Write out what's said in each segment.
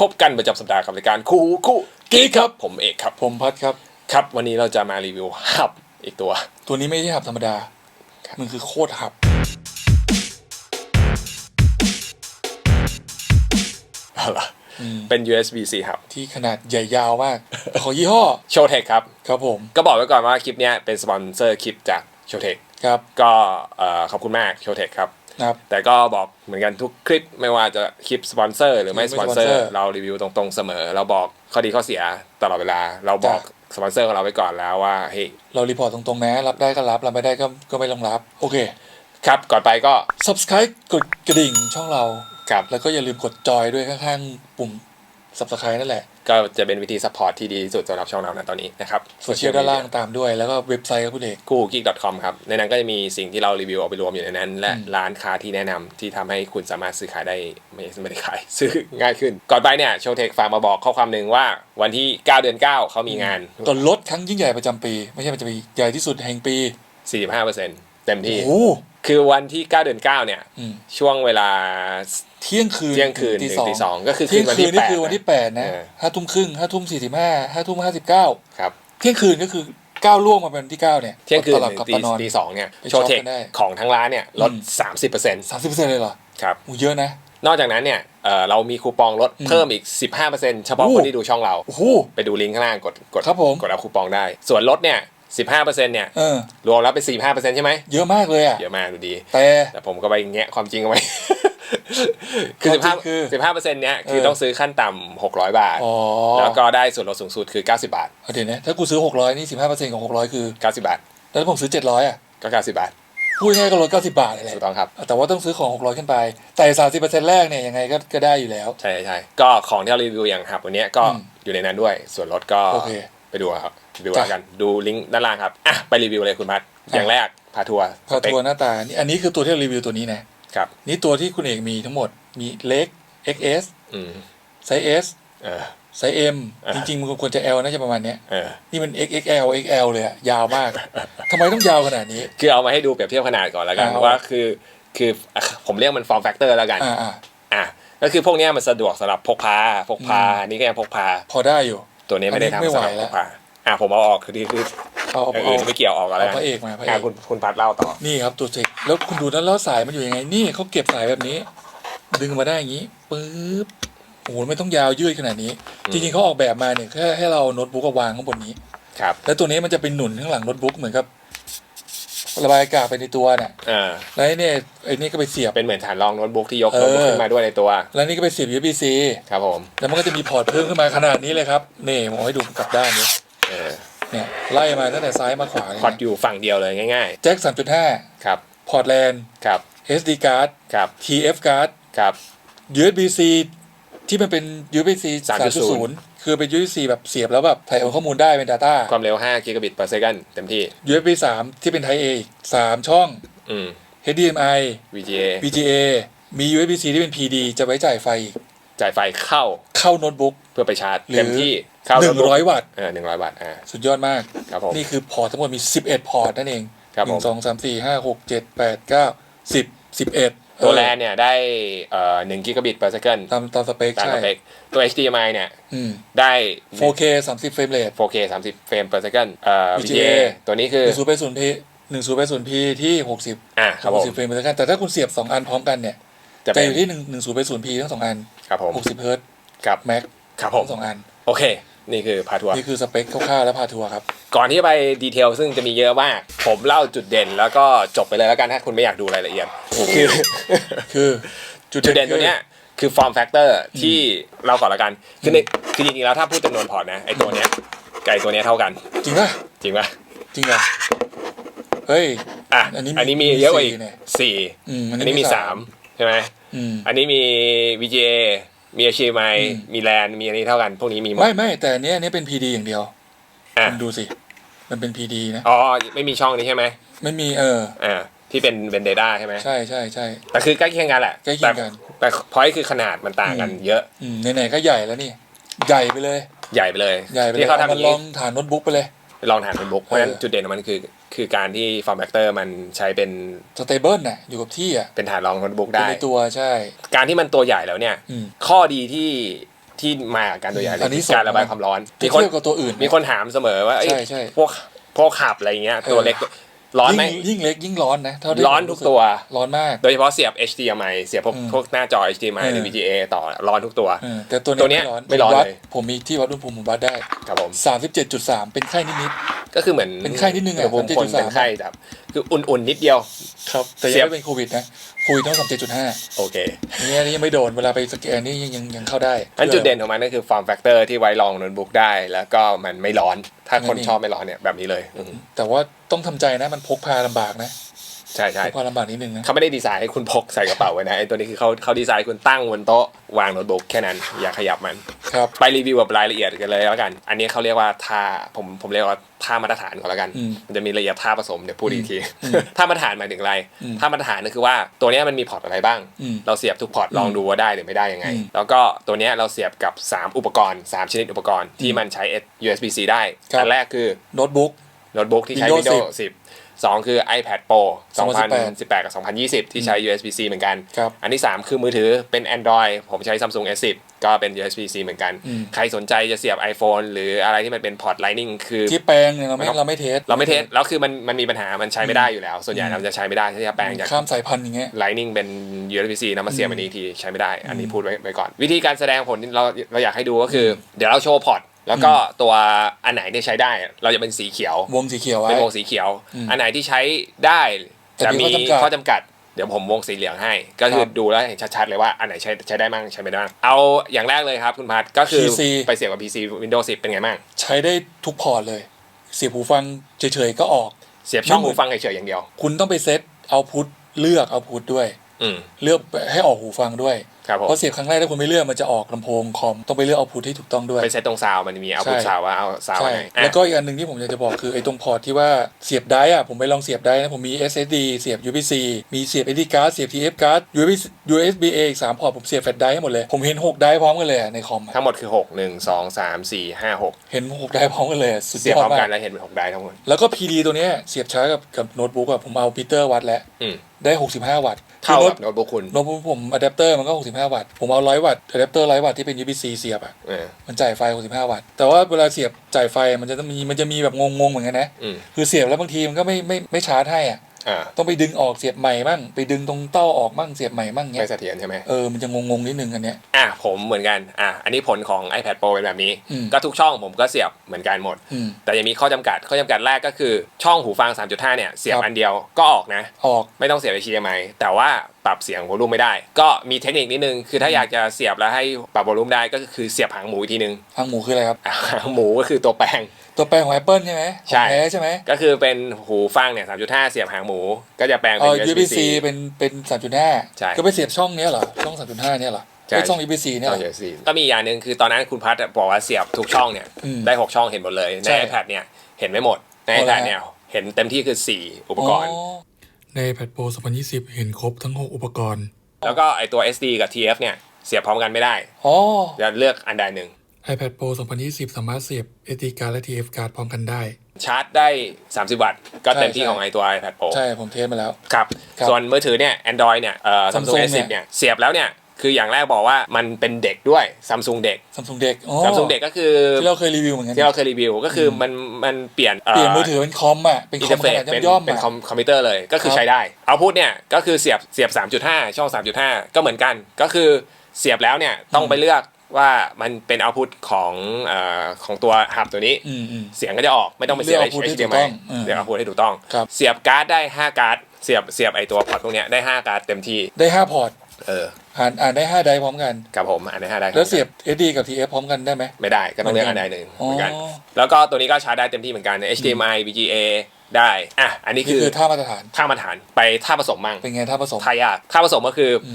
พบกันประจำสัปดาห์กับรายการคู่หูคู่กิ๊กครับ ผมเอกครับ ผมพัดครับ ครับ วันนี้เราจะมารีวิวหับอีกตัว ตัวนี้ไม่ใช่หับธรรมดาครับมันคือโคตรหับ เอาล่ะอืมเป็น USB-C หับที่ขนาดใหญ่ยาวมาก ของยี่ห้อโชเทคครับ ครับผม ก็บอกไว้ก่อนว่าคลิปเนี้ยเป็นสปอนเซอร์คลิปจากโชเทคครับ ก็เอ่อขอบคุณมากโชเทคครับนะ ครับ แต่ก็บอกเหมือนกันทุกคลิปไม่ว่าจะคลิปสปอนเซอร์หรือไม่ไม่สปอนเซอสปอนเซอร์ร์ เรารีวิวตรงๆเสมอ เราบอกข้อดีข้อเสียตลอดเวลา เราบอกจ้ะสปอนเซอร์ของเราไว้ก่อนแล้วว่าเฮ้ยเรารีพอร์ตตรงๆนะรับได้ก็รับรับไม่ได้ก็ก็ไม่ต้องรับ โอเค ครับก่อนไปก็ subscribe กดกระดิ่งช่องเราครับแล้วก็อย่าลืมกดจอยด้วยข้างๆปุ่ม subscribe นั่นแหละ ก็จะเป็นวิธีซัพพอร์ตที่ดีที่สุดสำหรับช่องเรานะตอนนี้นะครับโซเชียลด้านล่างตามด้วยแล้วก็เว็บไซต์ครับคุณเอกกูกิก .com ครับ ในนั้นก็จะมีสิ่งที่เรารีวิวเอาไปรวมอยู่ในนั้น และอืมร้านค้าที่แนะนำที่ทำให้คุณสามารถซื้อขายได้ไม่ไม่ได้ขาย ซื้อง่ายขึ้น ก่อนไปเนี่ยโชเทคฝากมาบอกข้อความหนึ่งว่าวันที่ 9 เดือน 9เขามีงานก่อนลดครั้งยิ่งใหญ่ประจำปี ไม่ใช่ประจำปีใหญ่ที่สุดแห่งปี 45%เต็มที่โอ้โห คือวันที่ 9 เดือน 9 เนี่ยอืมช่วงเวลาเที่ยงคืนเที่ยงคืนตีถึงสองตีสองก็คือเที่ยงวันคืที่นนี่แปดคือวันที่แปดนะเออห้าทุ่มครึ่งห้าทุ่มสี่สิบห้าห้าทุ่มห้าสิบเก้าครับเที่ยงคืนก็คือก้าวล่วงมาเป็นวันที่เก้าเนี่ยเที่ยงคืนตลับถึงกับตีตอนนอนตีสองเนี่ยไปโชช็อปเทคกันได้ของทั้งร้านเนี่ยลดอืม30%สามสิบเปอร์เซ็นต์เลยเหรอครับโอ้เยอะนะ นอกจากนั้นเนี่ยเอ่อเรามีคูปองลดอืมเพิ่มอีก 15%เฉพาะโอ้คนที่ดูช่องเราโอ้โหไปดูลิงก์ข้างล่างกดกดครับผมกดเอาคูปองได้ ส่วนลดเนี่ย 15%เนี่ยเออรวมแล้วเป็น45%ใช่ไหมเยอะมากเลยอะเยอะมากดูดี แต่แต่ผมก็ไปแงะความจริงเอาไว้ คือความจริงคือ15 15%เนี่ยคือเออต้องซื้อขั้นต่ำ600บาทอ๋อแล้วก็ได้ส่วนลดสูงสุดคือ90บาทเอาเดี๋ยวนะถ้ากูซื้อหกร้อยนี่สิบห้าเปอร์เซ็นต์ของหกร้อยคือ90บาท แล้วถ้าผมซื้อเจ็ดร้อยอะก็90บาทพูดง่ายๆก็ลดเก้าสิบบาทเลยแหละถูกต้องครับ แต่ว่าต้องซื้อของหกร้อยขึ้นไป แต่สามสิบเปอร์เซ็นต์แรกเนี่ยยังไงก็ก็ได้อยู่แล้ว ใช่ใช่ก็ของที่เรารีวิวอย่างหับวันเนี้ยก็อืมอยู่ในนั้นด้วย ส่วนลดก็โอเคไปดูเอาครับ ดูจ้ะแล้วกันดูลิงก์ด้านล่างครับอะไปรีวิวเลยคุณพัทอย่างแรกพาทัวร์พอสเปคตัวหน้าตานี่อันนี้คือตัวที่เรารีวิวตัวนี้นะครับนี่ตัวที่คุณเอกมีทั้งหมดมีเล็ก XS อืมไซส์ S เออไซส์ M อ่าจริงๆ มันควรจะ L น่าจะประมาณเนี้ยเออนี่มัน XXL XL เลยอะยาวมากทำไมต้องยาวขนาดนี้ คือเอามาให้ดูเปรียบเทียบขนาดก่อนแล้วกันอ่าว่าคือคืออะผมเรียกมัน form factor แล้วกันอ่าอ่าอะก็คือพวกเนี้ยมันสะดวกสำหรับพกพาพกพาอืมอันนี้ก็ยังพกพา พอได้อยู่ ตัวนี้ไม่ได้อันนี้ไม่ทำสำหรับไหวแล้พวกพา อะผมเอาออกคือที่คือเอาเอาอย่างเอาอื่นไม่เกี่ยวออกอะไรเอาพระเอกมาพระเออะกคุณคุณพัดเล่าต่อ นี่ครับตัวเทคแล้วคุณดูนั้นแล้วสายมันอยู่ยังไง นี่เขาเก็บสายแบบนี้ ดึงมาได้อย่างนี้ปึ๊บโอ้โหไม่ต้องยาวยืดขนาดนี้ จริงๆเขาออกแบบมาเนี่ยแค่ให้เราเอาโน้ตบุ๊กเอาวางข้างบนนี้ ครับ แล้วตัวนี้มันจะเป็นหนุนข้างหลังโน้ตบุ๊กเหมือนกับระบายอากาศไปในตัวเนี่ยอ่า แล้วไอ้เนี่ยไอ้นี่ก็ไปเสียบ เป็นเหมือนฐานรองโน้ตบุ๊กที่ยกเออ โน้ตบุ๊กขึ้นมาด้วยในตัว แล้วนี่ก็ไปเสียบ USB-C ครับผม แล้วมันก็จะมีพอร์ตเพิ่มขึ้นมาขนาดนี้เลยครับ นี่ผมเอาให้ดูกลับด้านนี้ เออเนี่ยไล่มาตั้งแต่ซ้ายมาขวาเลยพอร์ตอยู่ฝั่งเดียวเลยง่ายแจ็ค3.5ๆครับ พอร์ตแลน ครับ SD card ครับ TF card ครับ USB-C ที่มันเป็น USB-C 3.0 3.0 คือเป็น USB แบบเสียบแล้วแบบถ่ายโอนข้อมูลได้เป็น Data ความเร็ว5กิกะบิต per second เต็มที่ USB 3 ที่เป็น Type A อีก3ช่อง อืม HDMI VGA VGA มี USB-C ที่เป็น PD จะไว้จ่ายไฟอีกจ่ายไฟเข้าเข้าโน้ตบุ๊กเพื่อไปชาร์จหรือเต็มที่ เข้า100วัตต์เออหนึ่งร้อยวัตต์อ่าสุดยอดมากครับผมนี่คือพอร์ตทั้งหมดมี11พอร์ตนั่นเองครับหผมนึ่งสองสามสี่ห้าหกเจ็ดแปดเก้าสิบสิบเอ็ดตัวแลนเนี่ยได้เอ่อหนึ่งกิกะบิต per second ตามตามสเปคตามใช่สเปคตัว HDMI เนี่ยอืมได้ 4K 30เฟรมเรท 4K 30เฟรม per second เอ่อ VGA VGA ตัวนี้คือหนึ่งศูนย์ไปศูนย์พีหนึ่งศูนย์ไปศูนย์พีที่หกสิบอ่าครับหผกมสิบเฟรมเปอร์เซ็นต์แต่ถ้าคุณเสียบสองอันพร้อมกันเนี่ย จะจะเป็นอยู่ที่หนึ่งหนึ่งศูนย์ไปศูนย์พีทั้งสองอันครับผมหกสิบเฮิร์ตครับแม็กครับผมทั้งสองอัน โอเค นี่คือพาทัวร์นี่คือสเปคคร่าวๆและพาทัวร์ครับ ก่อนที่จะไปดีเทลซึ่งจะมีเยอะมาก ผมเล่าจุดเด่นแล้วก็จบไปเลยแล้วกันถ้าคุณไม่อยากดูรายละเอียดคือคือจุดจุดเด่นตัวเนี้ยคือ form factor ที่เราก่อนละกัน คือในคือจริงๆแล้วถ้าพูดจำนวนพอร์ตนะไอตัวเนี้ยกับไอตัวเนี้ยเท่ากัน จริงป่ะจริงป่ะจริงเหรอเฮ้ยอะอันนี้มีอันนี้มีเยอะกว่าอีกสี่เนี่ยสี่อืมอันนี้มีสามใช่ไหมอืมอันนี้มี VGA มี HDMI อืมมี LAN มีอันนี้เท่ากันพวกนี้มีหมดไม่ไม่แต่อันเนี้ยอันเนี้ยเป็น PD อย่างเดียวอะคุณดูสิ มันเป็น PD นะอ๋อไม่มีช่องนี้ใช่ไหมไม่มีเอออ่าที่เป็นเป็น data ใช่ไหมใช่ใช่ใช่แต่คือใกล้เคียงกันแหละใกล้เคียงกันแต่แต่พอยคือขนาดมันต่างกันอืมเยอะอืมไหนๆก็ใหญ่แล้วนี่ ใหญ่ไปเลย ใหญ่ไปเลย ใหญ่ไปเลยที่เขาเอาทำอมาย่างลนี้องฐานโน้ตบุ๊กไปเลย ลองถ่านเป็นบุ๊กเพราะฉะนั้นเออจุดเด่นของมันคือคือการที่ form factor มันใช้เป็นสเตเบิลน่ะอยู่กับที่อะเป็นฐานรองโน้ตบุ๊กเป็นได้ในตัวใช่ การที่มันตัวใหญ่แล้วเนี่ยอืมข้อดีที่ที่มากับการตัวใหญ่อันนี้คือการระบายความร้อน มีมีคคนนกับตัวอื่น มีคนถามเสมอว่าเอ้ยใช่ใช่พวกพวกขับอะไรเงี้ยตัวเล็ก ร้อนไหมยิ่งยิ่งเล็กยิ่งร้อนนะเท่าที่ร้อนทุกตัว ร้อนมาก โดยเฉพาะเสียบ HDMI เสียบพวกอืมพวกหน้าจอ HDMI หรือเออ VGA ต่อร้อนทุกตัวเออแต่ตัวตัวเนี้เนี้ยร้อนไม่ร้อนวัดเลยผมมีที่วัดอุณหภูมิผมวัดได้ครับผม37.3เป็นไข้นิดก็คือเหมือนเป็นไข้นิดนึงอะอุณหภูมิคน37.3เป็นไข้แบบคืออุ่นๆนิดเดียวๆครับแต่เสียัยงบไม่เป็นโควิดนะโควิดต้อง37.5โอเคนี่อันนี้ยังไม่โดนเวลาไปสแกนนี่ยังยังยังเข้าได้อันจุดเด่นของมันก็คือ form factor ที่ไว้รองโน้ตบุ๊กได้ แล้วก็มันไม่ร้อน ถ้าคนนี่ชอบไม่ร้อนเนี่ยแบบนี้เลยอืมแต่ว่าต้องทำใจนะมันพกพาลำบากนะ ใช่ใช่พกพาลำบากนิดนึงนะเขาไม่ได้ดีไซน์ให้คุณพกใส่กระเป๋าไว้นะไอ้ตัวนี้คือเขาเขาดีไซน์ให้คุณตั้งบนโต๊ะวางโน้ตบุ๊กแค่นั้น อย่าขยับมันครับไปรีวิวแบบรายละเอียดกันเลยแล้วกัน อันนี้เขาเรียกว่าท่าผมผมเรียกว่าท่ามาตรฐานก่อนแล้วกันอืมมันจะมีละเอียดท่าผสมเดี๋ยวพูดอีกทีอืมท่ามาตรฐานหมายถึงอะไรอืมท่ามาตรฐานก็คือว่าตัวเนี้ยมันมีพอร์ตอะไรบ้างอืมเราเสียบทุกพอร์ตลองดูว่าได้หรือไม่ได้ยังไงอืมแล้วก็ตัวเนี้ยเราเสียบกับ 3 อุปกรณ์ 3 ชนิดอุปกรณ์ที่มันใช้ USB-C ได้ครับอันแรกคือโน้ตบุ๊ก โน้ตบุ๊กที่ใช้ Windows Windows 10 2 คือ iPad Pro 2018 2018 กับ 2020 ที่ใช้ USB-C เหมือนกันครับอันที่ 3 คือมือถือเป็น Android ผมใช้ Samsung S10 ก็เป็น USB-C เหมือนกันอืมใครสนใจจะเสียบ iPhone หรืออะไรที่มันเป็นพอร์ต Lightning คือที่แปลงเนี่ยเราไม่เราไม่เทส เราไม่เทส แล้วคือมันมันมีปัญหา มันใช้ไม่ได้อยู่แล้ว ส่วนใหญ่เราจะใช้ไม่ได้ที่จะแปลงจากข้ามสายพันธุ์อย่างเงี้ย Lightning เป็น USB-C นำมาเสียบอันนี้อีกทีใช้ไม่ได้ อันนี้พูดไว้ไว้ก่อน วิธีการแสดงผลที่เราเราอยากให้ดูก็คือ เดี๋ยวเราโชว์พอร์ตแล้วก็ตัวอันไหนที่ใช้ได้ เราจะเป็นสีเขียววงสีเขียวไว้เป็นวงสีเขียวอืมอันไหนที่ใช้ได้แต่จะมีมีข้อจำกัดข้อจำกัดเดี๋ยวผมวงสีเหลืองให้ ก็คือครับดูแล้วเห็นชัดๆเลยว่าอันไหนใช้ใช้ได้มั่งใช้ไม่ได้มั่งเอาอย่างแรกเลยครับคุณพัทก็คือ PC ไปเสียบกับ PC Windows 10 เป็นไงบ้างใช้ได้ทุกพอร์ตเลย เสียบหูฟังเฉยๆก็ออก เสียบช่องไม่เหมืหูอนฟังเฉยๆอย่างเดียว คุณต้องไปเซตเอาพุทเลือกเอาพุทด้วยอืมเลือกให้ออกหูฟังด้วย ครับผมเพราะเสียบครั้งแรกถ้าคุณไม่เลือกมันจะออกลำโพงคอมต้องไปเลือกเอาพุทที่ถูกต้องด้วยไปเซตตรงซาวมันมีเอาพุทใช่ซาวว่าเอาซาวใช่ไหนอะแล้วก็อีกอันหนึ่งที่ผมอยากจะบอกคือไอ้ตรงพอร์ตที่ว่าเสียบได้อะผมไปลองเสียบได้นะผมมี SSD เสียบ USB-C มีเสียบ SD card เสียบ TF card USB USB-A อีกสามพอร์ตผมเสียบแฟลชไดร์ให้หมดเลย ผมเห็นหกไดร์พร้อมกันเลยอะในคอมอะทั้งหมดคือ6 1 2 3 4 5 6เห็นหกไดร์พร้อมกันเลยอะสุดเสียยบอพดร้อมมากักนแล้วเห็นเป็น6ได้ทั้งหมด แล้วก็ PD ตัวเนี้ยเสียบชาร์จกับกับโน้ตบุ๊กอะผมเอาพีเตอร์วัดแล้ว อืม ได้ 65 วัตต์เท่าคือกับโน้ตบุ๊กคุณโน้ตบุ๊กผมอะแดปเตอร์มันก็ 65 วัตต์ ผมเอา100 วัตต์อะแดปเตอร์100 วัตต์ที่เป็น USB-C เสียบอะเออ มันจ่ายไฟ 65 วัตต์ แต่ว่าเวลาเสียบจ่ายไฟมันจะต้องมีมันจะมีแบบงงๆเหมือนกันนะ อืม คือเสียบแล้วบางทีมันก็ไม่ไม่ไม่ชาร์จให้อะอ่า ต้องไปดึงออกเสียบใหม่มั่งไปดึงตรงเต้าออกมั่งเสียบใหม่มั่งเงี้ไม่ยเสถียรใช่ไหมเออมันจะงงๆนิดนึงอันเนี้ยอะผมเหมือนกันอะอันนี้ผลของ iPad Pro เป็นแบบนี้อืมก็ทุกช่องผมก็เสียบเหมือนกันหมดอืมแต่ยังมีข้อจำกัดข้อจำกัดแรกก็คือช่องหูฟัง 3.5 เนี่ยเสียบครับอันเดียวก็ออกนะออกไม่ต้องเสียบ HDMI แต่ว่าปรับเสียงวอลลุ่มไม่ได้ ก็มีเทคนิคนิดนึง คือถ้าอยากจะเสียบแล้วให้ปรับวอลลุ่มได้ก็คือเสียบหางหมูอีกทีนึงทางหมูคืออะไรครับอะหางหมูก็คือตัวแปลง ตัวแปลงของ Apple ใช่ไหมใช่ ของแท้ใช่ไหมก็คือเป็นหูฟังเนี่ย3.5เสียบหางหมู ก็จะแปลงเอเป็นอ USB-C USB-C เป็นเป็น3.5ใช่ก็ไปเสียบช่องเนี้ยเหรอช่อง3.5เนี่ยเหรอใช่ ไอ้ช่อง USB-C เนี่ยช่เหอรงอ USB ก็มีอย่างหนึ่งคือตอนนั้นคุณพัฒน์บอกว่าเสียบทุกช่องเนี่ยอืมได้6ช่องเห็นหมดเลย ใน ใช่ iPad เนี่ยเห็นไม่หมด ในโอ้ iPad แล้วเนี่ยเห็นเต็มที่คือ4อุปกรณ์ ใน iPad Pro 2020 เห็นครบทั้ง 6 อุปกรณ์ แล้วก็ไอตัว SD กับ TF เนี่ยเสียบพร้อมกันไม่ได้ อ๋อ จะเลือกอันใดหนึ่ง iPad Pro 2020 สามารถเสียบ SD card และ TF card พร้อมกันได้ ชาร์จได้ 30 วัตต์ ก็เต็มที่ใช่ของไอตัว iPad Pro ใช่ ผมเทสมาแล้วครับครับ ส่วนมือถือเนี่ย Android เนี่ยเอ่อ Samsung Samsung S10 เนี่ย เสียบแล้วเนี่ย คืออย่างแรกบอกว่ามันเป็นเด็กด้วย Samsung เด็ก Samsung เด็กอ๋อ Samsung เด็กก็คือ ที่เราเคยรีวิวเหมือนกัน ที่เราเคยรีวิว ก็คือมันมันเปลี่ยนเปลี่ยนมือถือเป็นคอมอะ เป็นอินคเทออมร์ขเฟซนาดเป็นย่อมๆเป็นอะคอมคอมพิวเตอร์เลยก็คือครับ ใช้ได้เอาพุทเนี่ยก็คือเสียบเสียบ 3.5 ช่อง 3.5 ก็เหมือนกัน ก็คือเสียบแล้วเนี่ยต้องไปเลือก ว่ามันเป็นเอาพุทของเอ่อของตัวหับตัวนี้อืมอืมเสียงก็จะออกไม่ต้องไปเสียบเลือก output ให้ถูกต้ HDMI องอืมเลือกเอาพุทให้ถูกต้องครับเสียบการ์ดได้ 5 การ์ดเสียบเสียบไอตัวพอร์ตพวกเนี้ยได้ 5 การ์ดเต็มที่ได้ 5 พอร์ตเอออ่านอ่านได้5ไดร์พร้อมกันกับผมอันได้5ได้ครับแล้วเสียบ SD กับ TF พร้อมกันได้ไหมไม่ได้ก็ต้องเลือกเหมือัอนนกัใดนหนึ่งอ๋อเหมือนกัน แล้วก็ตัวนี้ก็ชาร์จได้เต็มที่เหมือนกัน HDMI VGA ได้อะอันนี้นี่คือคือท่ามาตรฐานท่ามาตรฐานไปท่าผสมมั่งเป็นไงท่าผสมท่ายากท่าผสมก็คืออ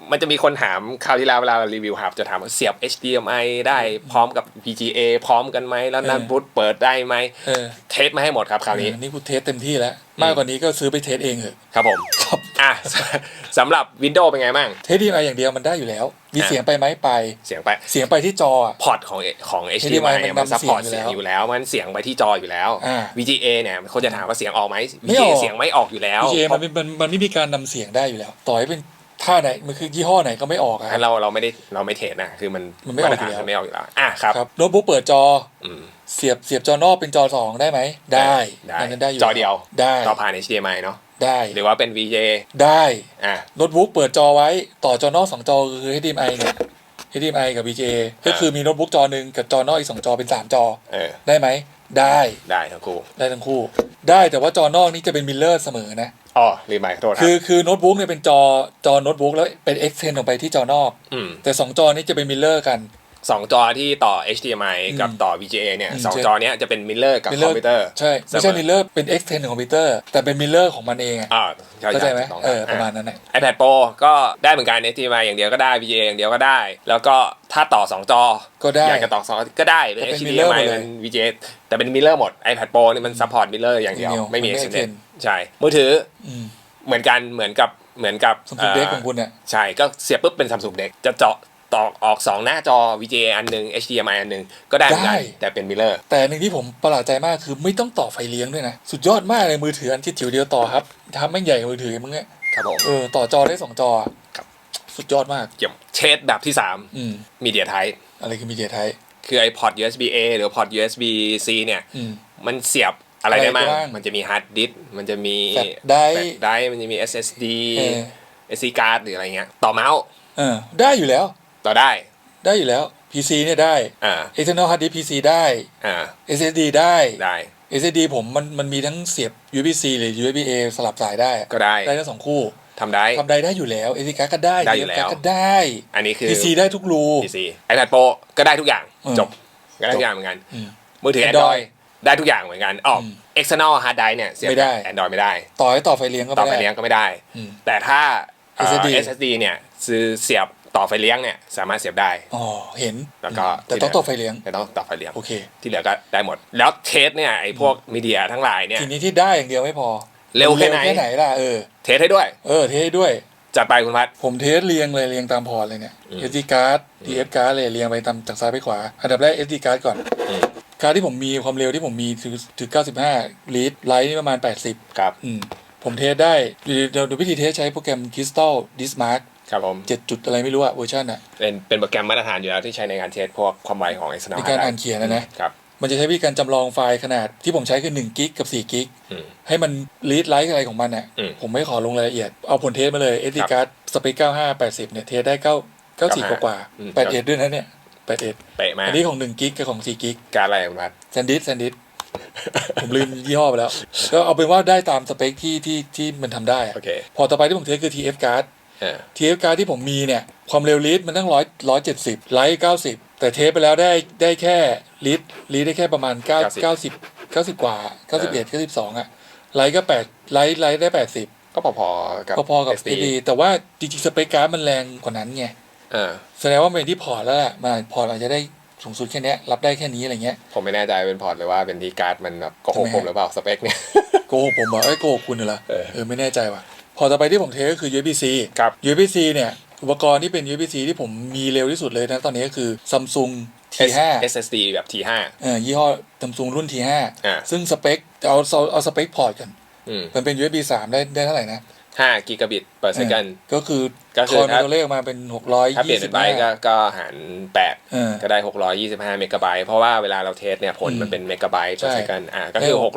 มมันจะมีคนถามคราวที่แล้วเวลารีวิวครับจะถามว่าเสียบ HDMI ได้พร้อมกับ VGA พร้อมกันไหมแล้วนันเออบูตเปิดได้ไหมเออเทสมาให้หมดครับคราวนี้เออนี่กูเทสเต็มที่แล้ว มากกว่านี้ก็ซื้อไปเทสเองเถอะครับผมครับอะสำหรับ Windows เป็นไงบ้างเทสดีมาอย่างเดียวมันได้อยู่แล้ว มีเสียงไปไหมไปเสียงไปเสียงไปที่จออะพอร์ตของของ HDMI HDMI มันเนี่ยมันนำซัพพอร์ตเสีเสียยงงออยู่ยู่แล้วแล้วมันเสียงไปที่จออยู่แล้วอ่า VGA เนี่ยคนจะถามว่าเสียงออกไหมไม่ VGA ออกเสียงไม่ออกอยู่แล้ว VGA เพมัราะนมันมันไม่มีการนำเสียงได้อยู่แล้ว ต่อให้เป็น ท่าไหนมันคือยี่ห้อไหนก็ไม่ออกอะคงั้รับนเราเราไม่ได้เราไม่เทรดนะ คือมันมันไม่ออกมาตรฐานอยู่แล้ว มันไม่ออกอยู่แล้วอะครับครับโน้ตบุ๊กเปิดจออืมเสียบเสียบจอนอกเป็นจอสองได้ไหม ได้ได้อันนั้นได้อยู่จอเดียวได้ต่อผ่าน HDMI เนาะได้หรือว่าเป็น VJ ได้อะ โน้ตบุ๊กเปิดจอไว้ต่อจอนอกสองจอคือ HDMI เนี่ย HDMI กับ VGA ก็คือมีโน้ตบุ๊กจอหนึ่งกับจอนอกอีกสองจอเป็นสามจอ เออ ได้ไหม ได้ได้ทั้งคู่ได้ทั้งคู่ ได้แต่ว่าจอนอกนี่จะเป็นมิลเลอร์เสมอนะอ๋อรีบไปขอโทษครัคืบอคือโน้ตบุ๊กเนี่ยเป็นจอจอโน้ตบุ๊กแล้วเป็น extend ออกไปที่จอนอกอืมแต่สองจอนี้จะเป็นมิลเลอร์กัน สองจอที่ต่อ HDMI กับอืมต่อ VGA เนี่ยอืมสองใช่จอเนี้ยจะเป็นมิลเลอร์กับคอมพิวเตอร์ใช่ ไม่ใช่เสมอมิลเลอร์เป็น extend ของคอมพิวเตอร์ แต่เป็นมิลเลอร์ของมันเองอะอ่าเข้าใจไหมถูกต้องเออคบประมาณนั้นแหละ iPad Pro ก็ได้เหมือนกัน HDMI อย่างเดียวก็ได้ VGA อย่างเดียวก็ได้ แล้วก็ถ้าต่อ 2 จอก็ได้อยากจะต่อสองก็ได้เป็นก็เป็น mirror HDMI หมดเลยเป็น VGA แต่เป็นมิลเลอร์หมด iPad Pro นี่มันซัพพอร์ตมิลเลอร์อย่างเดียวอย่างเดียวไม่มีมันไม่ extended extend ใช่มือถืออืมเหมือนกันเหมือนกับเหมือนกับซัมซุงเด็กอ่อของคุณเนี่ยใช่ก็เสียบปุ๊บเป็น Samsung Deck จะเจาะ ต่อออก 2 หน้าจอ VGA อันหนึ่ง HDMI อันหนึ่งก็ได้เหมือนกันได้ แต่เป็นมิลเลอร์แต่หนึ่งที่ผมประหลาดใจมากคือไม่ต้องต่อไฟเลี้ยงด้วยนะ สุดยอดมากเลยมือถืออันที่จิ๋วเดียวต่อครับทำแม่งใหญ่กว่ามือถือมึงเนี่ยครับผม เออต่อจอได้สองจอครับ สุดยอดมากเกี่ยมเชดแบบที่ อืม 3 Media Type อะไรคือมีเดียไทย คือไอพอร์ต USB A หรือพอร์ต USB C เนี่ย อืม มันเสียบอะไรได้บ้าง อะไรได้บ้างมันจะมีฮาร์ดดิสก์มันจะมีแฟลชไดรฟ์แฟลชไดรฟ์มันจะมี SSD เออ SD card หรืออะไรเงี้ย ต่อเมาส์ เออได้อยู่แล้ว ต่อได้ ได้อยู่แล้ว PC เนี่ยได้ อ่า external hard disk PC ได้ อ่า SSD ได้ ได้ SSD ผมมันมันมีทั้งเสียบ USB-C หรือ USB-A สลับสายได้ ก็ได้ ได้ทั้งสองคู่ทำได้ทำได้ได้อยู่แล้ว SD card ก็ได้ ได้อยู่แล้ว SD card ก็ได้ อันนี้คือ PC ได้ทุกรู PC iPad Pro ก็ได้ทุกอย่างอืมจบ ก็ได้ทุกอย่างเหมือนกันอืมมือถือ Android Android ได้ทุกอย่างเหมือนกันอ๋ออม external hard drive เนี่ยเสียบไม่ได้ Android ไม่ได้ ต่อให้ต่อไฟเลี้ยงก็ต่อไม่ไฟได้เลี้ยงก็ไม่ได้อืมแต่ถ้าเอ่อ SSD SSD เนี่ยซื้อเสียบ ต่อไฟเลี้ยงเนี่ยสามารถเสียบได้ อ๋อเห็นแล้วก็แต่ต้องต่อไฟเลี้ยงแต่ต้องต่อไฟเลี้ยงโอเค ที่เหลือก็ได้หมด แล้วเทสเนี่ยไอ้พวกมีเดียทั้งหลายเนี่ยทีนี้ที่ได้อย่างเดียวไม่พอ เร็วแค่ไหนแค่ไหนล่ะเออเทสให้ด้วย เออเทสด้วยจัดไปคุณพัดผมเทสเรียงเลยเรียงตามพอร์ตเลยเนี่ยอืม SD card TF card เลยเรียงไปตามจากซ้ายไปขวา อันดับแรก SD card ก่อนอืมการดที่ผมมีความเร็วที่ผมมีถือถือ95ลีดไลท์นี่ประมาณ 80 ครับ อืมผมเทสได้เดี๋ยวเดี๋ยวดูวิธีเทสใช้โปรแกรม Crystal Dismark ครับผม7จุดอะไรไม่รู้อะเวอร์ชันอะเป็นเป็นโปรแกรมมาตรฐานอยู่แล้วที่ใช้ในการเทสพวกความไวของ external ในการ hard drive อ่านเขียนนะนะครับมันจะใช้วิธีการจำลองไฟล์ขนาดที่ผมใช้คือ1กิกกับ4กิกอืมให้มันรีดไลท์อะไรของมันอะอืมผมไม่ขอลงรายละเอียด เอาผลเทสมาเลย SD ครับ card สเปค95 80เนี่ยเทสได้9 94กว่ากว่าอืม81ด้วยนะเนี่ย81เป๊ะมากอันนี้ของ1กิกกับของ4กิกการอะไรคุณพัดแซนดิสแซนดิสผมลืมยี่ห้อไปแล้ว ก็เอาเป็นว่าได้ตามสเปคที่ที่ที่มันทำได้อะโอเคพอต่อไปที่ผมเทสคือ TF card เออ TF card ที่ผมมีเนี่ย ความเร็วรีดมันตั้งร้อยร้อยเจ็ดสิบไลท์เก้าสิบแต่เทสไปแล้วได้ได้แค่รีดรีดได้แค่ประมาณเก้าเก้าสิบเก้าสิบกว่าเก้าสิบเอ็ดเก้าสิบสองอะไลท์ก็แปดไลท์ไลท์ได้แปดสิบก็พอๆกับพอๆกับ SD SD แต่ว่าจริงๆสเปคการ์ดมันแรงกว่านั้นไงเออแสดงว่ามันเป็นที่พอร์ตแล้วแหละมันพอร์ตอาจจะได้สูงสุดแค่เนี้ยรับได้แค่นี้อะไรเงี้ย ผมไม่แน่ใจเป็นพอร์ตหรือว่าเป็นที่การ์ดมันแบบโกหกทำไมผมหรือเปล่าสเปคเนี่ยโกหกผมบอกเอ้ยโกหกคุณเหรอเออเออไม่แน่ใจว่ะ พอต่อไปที่ผมเทสก็คือ USB-C ครับ USB-C เนี่ยอุปกรณ์ที่เป็น USB-C ที่ผมมีเร็วที่สุดเลยนะตอนนี้ก็คือ Samsung T5 SSD แบบ T5 เอ่อยี่ห้อ Samsung รุ่น T5 อ่าซึ่งสเปคเอาเอาเอาสเปคพอร์ตกันอืมมันเป็น USB 3 ได้ได้เท่าไหร่นะ 5กิกะบิต per second ก็คือก็คือคอนถ้าตัวเลขออกมาเป็นถ้าเปลี่ยนเป็นไบต์ก็625ก็หารเออ8ก็ได้ 625 เมกะไบต์เพราะว่าเวลาเราเทสเนี่ยผลมันเป็นเมกะไบต์ใช่ per second อ่าก็คือเออ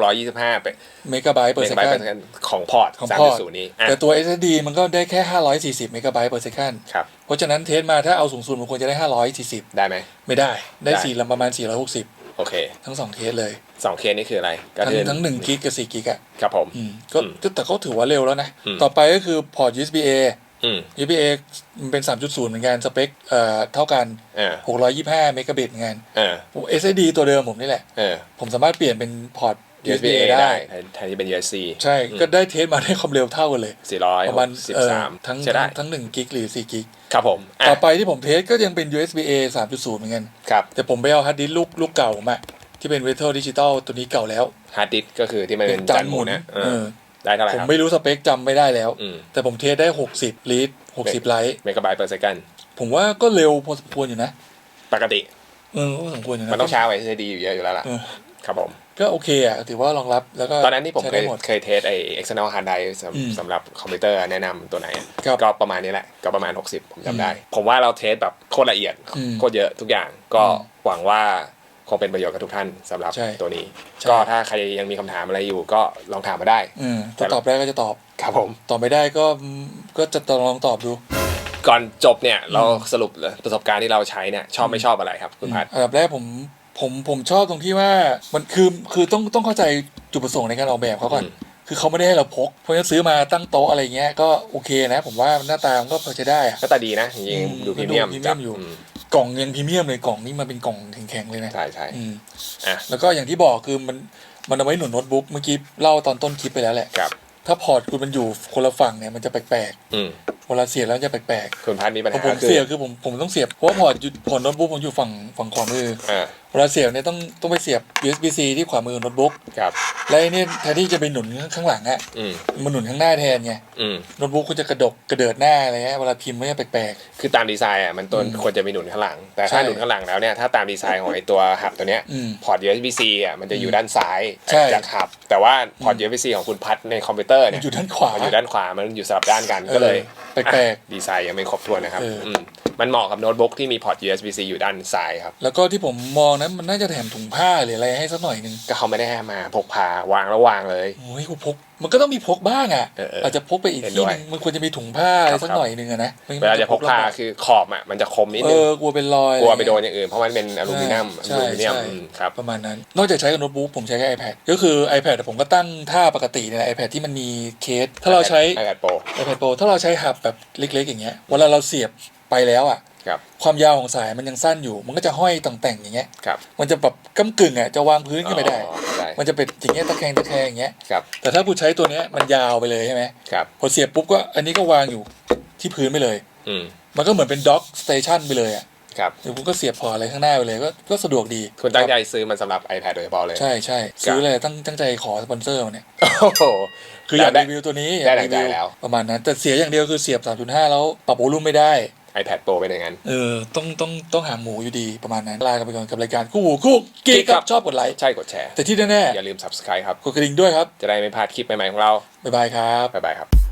625เป็นเมกะไบต์เม per กะไบต์ per second second ของพอร์ตของพอร์ต 3.0 นี้อะแต่ตัว SSD มันก็ได้แค่ 540เมกะไบต์ per second ครับ เพราะฉะนั้นเทสมาถ้าเอาสูงสุดมันควรจะได้ 540 ได้ไหม ไม่ได้ ได้ ได้สี่ลำประมาณ 460 โอเค ทั้งสองเทสเลยสองเคสนี่คืออะไรก็ทั้งคือทั้ง1กิกกับ4กิกอะครับผม อืมก็อืมก็แต่ก็ถือว่าเร็วแล้วนะ อืม ต่อไปก็คือพอร์ต USB A อืม USB A มันเป็น 3.0 เหมือนกันสเปคเอ่อเท่ากันเออ625 เมกะบิตเหมือนกันเออ SSD ตัวเดิมผมนี่แหละเออผมสามารถเปลี่ยนเป็นพอร์ต USB USB A A ได้ได้แทนที่เป็น USB ใช่อืมก็ได้เทสมาได้ความเร็วเท่ากันเลย 400ประมาณเอ่อ63ทั้งใช่ได้ทั้งทั้ง1กิกหรือ 4 กิก ครับผมอะต่อไปที่ผมเทสก็ยังเป็น USB A 3.0 เหมือนกัน ครับ แต่ผมไปเอาฮาร์ดดิสก์ลูกลูกเก่าผมอะที่เป็น Virtual Digital ตัวนี้เก่าแล้ว ฮาร์ดดิสก์ก็คือที่มันเป็นจาจานนหหมุมุนนนะเอเอออ ได้เท่าไหร่ผมครับ ไม่รู้สเปคจำไม่ได้แล้ว อืม แต่ผมเทสได้ 60ลีด60 ไลท์เมกะไบต์ per second ผมว่าก็เร็วพอสมควรอยู่นะปกติ เออก็สมควรอยู่นะมันต้องใช้ไว้ SSD อยู่เยอะอยู่แล้วล่ะ เออครับผม ก็โอเคอะถือว่ารองรับแล้วก็ตอนนั้นที่ผมใช้เคได้ยหมด เคยเทสไอ้ external hard drive สอืมำสำหรับคอมพิวเตอร์แนะนำตัวไหนอะครับก็ประมาณนี้แหละ ก็ประมาณ 60 ผมจำได้ ผมว่าเราเทสแบบโคตรละเอียดอืมโคตรเยอะทุกอย่างก็อืม หวังว่า คงเป็นประโยชน์กับทุกท่านสำหรับใช่ตัวนี้ ใช่ ก็ถ้าใครยังมีคำถามอะไรอยู่ก็ลองถามมาได้ อืมถ้าตอบได้ก็จะตอบ ครับผม ตอบไม่ได้ก็อืมก็จะลองตอบดูก่อนจบเนี่ยเราสรุปประสบการณ์ที่เราใช้เนี่ยชอบไม่ชอบอะไรครับ คุณพัดอันดับแรกผมผมผมชอบตรงที่ว่ามันคือคือต้องต้องเข้าใจจุดประสงค์ในการออกแบบเขาก่อนอืมคือเขาไม่ได้ให้เราพกเพราะฉะนั้นซื้อมาตั้งโต๊ะอะไรเงี้ยก็โอเคนะ ผมว่าหน้าตามันก็พอใช้ได้อะ ก็ตาดีนะจริงอืมๆดูพรีเมียมดูพรีเมียมอยู่ม กล่องยังพรีเมียมเลยกล่องนี่มันเป็นกล่องแข็งๆเลยนะใช่ใช่อืมอะแล้วก็อย่างที่บอกคือมันมันเอาไว้หนุนโน้ตบุ๊กเมื่อกี้เล่าตอนต้นคลิปไปแล้วแหละครับถ้าพอร์ตคุณมันอยู่คนละฝั่งเนี่ยมันจะแปลกอืมๆเวลาเสียบแล้วมันจะแปลกคุณพัดมีปัญๆพอหาผมคือ เสียบคือผมผมต้องเสียบเพราะว่าพอร์ตอยู่พอร์ตโน้ตบุ๊กผมอยู่ฝั่งฝั่งขวามืออ่าเวลาเสียบเนี่ยต้องต้องไปเสียบ USB C ที่ขวามือโน้ตบุ๊กครับ แล้วไอ้เนี่ยแทนที่จะไปหนุนข้างหลังอะอืมมันหนุนข้างหน้าแทนไงอืมโน้ตบุ๊กคุณจะกระดกกระเดิดหน้าอะไรเงี้ยเวลาพิมพ์มันจะแปลก คือตามดีไซน์อะมันตัวอืมควรจะมีหนุนข้างหลัง แต่ใช่ถ้าหนุนข้างหลังแล้วเนี่ยถ้าตามดีไซน์ของไอตัวหับตัวเนี้ยอืม พอร์ต USB C อะมันจะอยู่ด้านซ้ายใช่ จากหับ แต่ว่าพอร์ต USB C ของคุณพัดในคอมพิวเตอร์ๆมัเนี่นยอยู่ด้านขวา มันอยู่ด้านขวามันอยู่สลับด้านกันเออ ก็เลย แปลกๆอะดีไซน์ยังไม่ครบถ้วนนะครับเอออื ม มันเหมาะกับโน้ตบุ๊กที่มีพอร์ต USB C อยู่ด้านซ้ายครับ แล้วก็ที่ผมมองนั้นมันน่าจะแถมถุงผ้าหรืออะไรให้สักหน่อยหนึงก็เขาไม่ได้ให้มาพกพาวางแล้ววางเลย โอ้ยกูพก มันก็ต้องมีพกบ้างอะเออเอออาจจะพกไปอีกเห็นที่ด้วยนึงมันควรจะมีถุงผ้าอะไรสักครับ หน่อยหนึงอะนะไม่งั้นเวลาจะพกพาลำบคือขอบอะมันจะคมนิดเอนึงอกลัวเป็นรอยกลัวอะรไปโดนเงี้ยอย่างอื่นเพราะมันเป็นอลูมิเนียมอใช่ลูมิเนียมใช่อืมครับ ประมาณนั้น นอกจากใช้กับโน้ตบุ๊กผมใช้กับ iPad ก็คือ iPad ผมก็ตั้งท่าปกติเนี่ย iPad ที่มันมีเคส ถ้าเราใช้ iPad Pro iPad Pro ถ้าเราใช้หับแบบเล็กๆอย่างเงี้ยเวลาเราเสียบ ไปแล้วอะครับ ความยาวของสายมันยังสั้นอยู่ มันก็จะห้อยต่องแต่งอย่างเงี้ย ครับมันจะแบบก้ากึ่งอะจะวางพื้นขึ้นไม่ได้ อ๋อเข้าใจมันจะเป็นอย่างเงี้ยตะแคงตะแคงอย่างเงี้ย ครับ แต่ถ้าผู้ใช้ตัวเนี้ยมันยาวไปเลยใช่ไหมครับ พอเสียบปุ๊บก็อันนี้ก็วางอยู่ที่พื้นไปเลย อืม มันก็เหมือนเป็นด็อกสเตชันไปเลยอะครับหรือผมก็เสียบพอร์ตอะไรข้างหน้าไปเลยก็ก็สะดวกดีคุณตั้งใจซื้อมันสำหรับ iPad โดยเฉพาะเลย ใช่ใช่ซื้อเลยตั้งตั้งใจขอสปอนเซอร์มาเนี่ย โอ้โห คืออยากได้รีวิวตัวนี้ได้อยากดังรีวิวใจแล้ว ประมาณนั้นแต่เสียอย่างเดียวคือเสียบ 3.5 แล้วปรับโวลูมไม่ได้ iPad Pro เป็นอย่างนั้น เออ ต้องต้องต้องหางหมูอยู่ดีประมาณนั้น ลากันไปก่อนกับรายการคู่หูคู่กิ๊กคครัรับบชอบกดไลค์ ใช่กดแชร์ แต่ที่แน่อย่าลืม subscribe ครับๆกดกระดิ่งด้วยครับ จะได้ไม่พลาดคลิปใหม่ๆของเรา บ๊ายบายครับ บ๊ายบายครับ